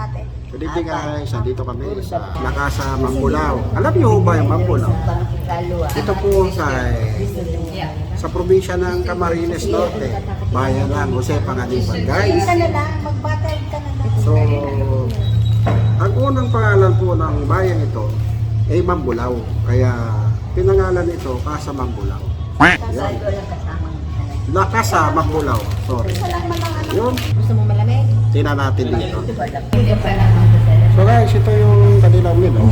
ate. Good evening guys, nandito kami sa Nakasa Mambulaw. Alam niyo ba yung Mambulaw? Ito po sa sa probinsya ng Camarines Norte, bayan ng Jose Panganiban. Hindi Guys, so ang unang pangalan po ng bayan ito ay Mambulaw. Kaya pinangalan ito Casa Mambulaw. Yan. Nakasa Mambulaw. Sorry. Yun, Gusto mo tina natin dito. So guys, ito yung kanilang menu.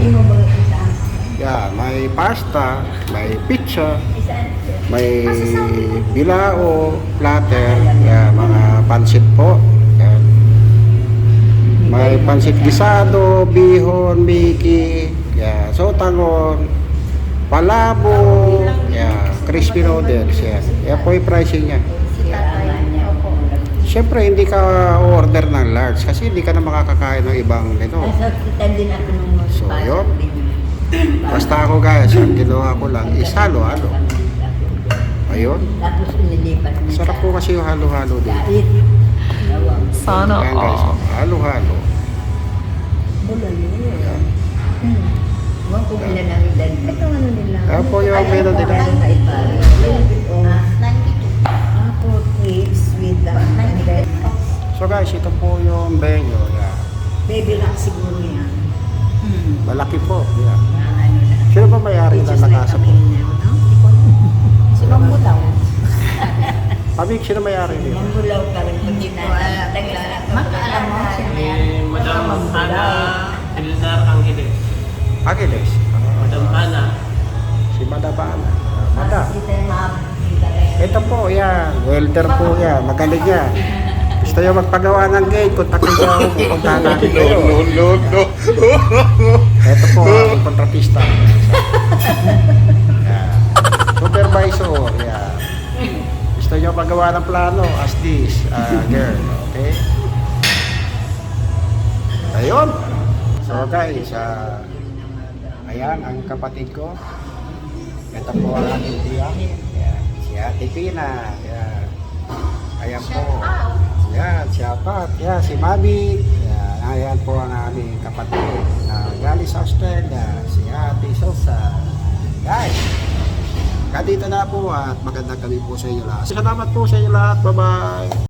Yan, may pasta, may pizza, may bilao, platter, yan, mga pansit po. Yan. May pansit gisado, bihon, miki, yan, sotangon, palabo, yan, crispy noodles, yan. Yan po yung pricing niya. Siyempre, hindi ka order ng large kasi hindi ka na makakakain ng ibang menu. So, yun. Basta ako guys, ang ginawa ko lang is halo-halo. Ayun. Tapos inilipat mo Sarap po kasi yung halo-halo dito. Kahit Sana Ayan guys, all. halo-halo. Ayan. Huwag kung ilan ang edad. Ito ano nila? Ayan po yung nila. Meron ka iba. Guys, ito po yung venue. Yan. Baby lang siguro yan. Hmm. Malaki po. Yan. Ah, ano na. Sino ba may-ari like nakasa po? now, no? Si Mambulaw. Pabig, sino may-ari dito? Mambulaw ka rin. Hindi ko alam. Makaalam mo. Eh, Madam Ana Eldar Angeles. Agiles. Madam Ana. Si. Madam. Mga kita rin. Ito po, yan. Welder po yan. Magaling yan. Gusto nyo magpagawa ng gate, kontakin nyo ako, pupuntahan natin kayo. No, no, no, Ito po, ang kontratista. Yan. Supervisor, yan. Gusto nyo magawa ng plano, as this, uh, girl, okay? Ayun. So guys, ah, ayan ang kapatid ko. Ito po ang aking tiyak. Yan. Si Ate Pina. Yan. Ayan po. Apat. Yan, si Mabi. Yan, ayan po ang aming kapatid na galing sa Australia. Si Ate Sosa. Guys, kadito na po at magandang kami po sa inyo lahat. Salamat po sa inyo lahat. Bye-bye.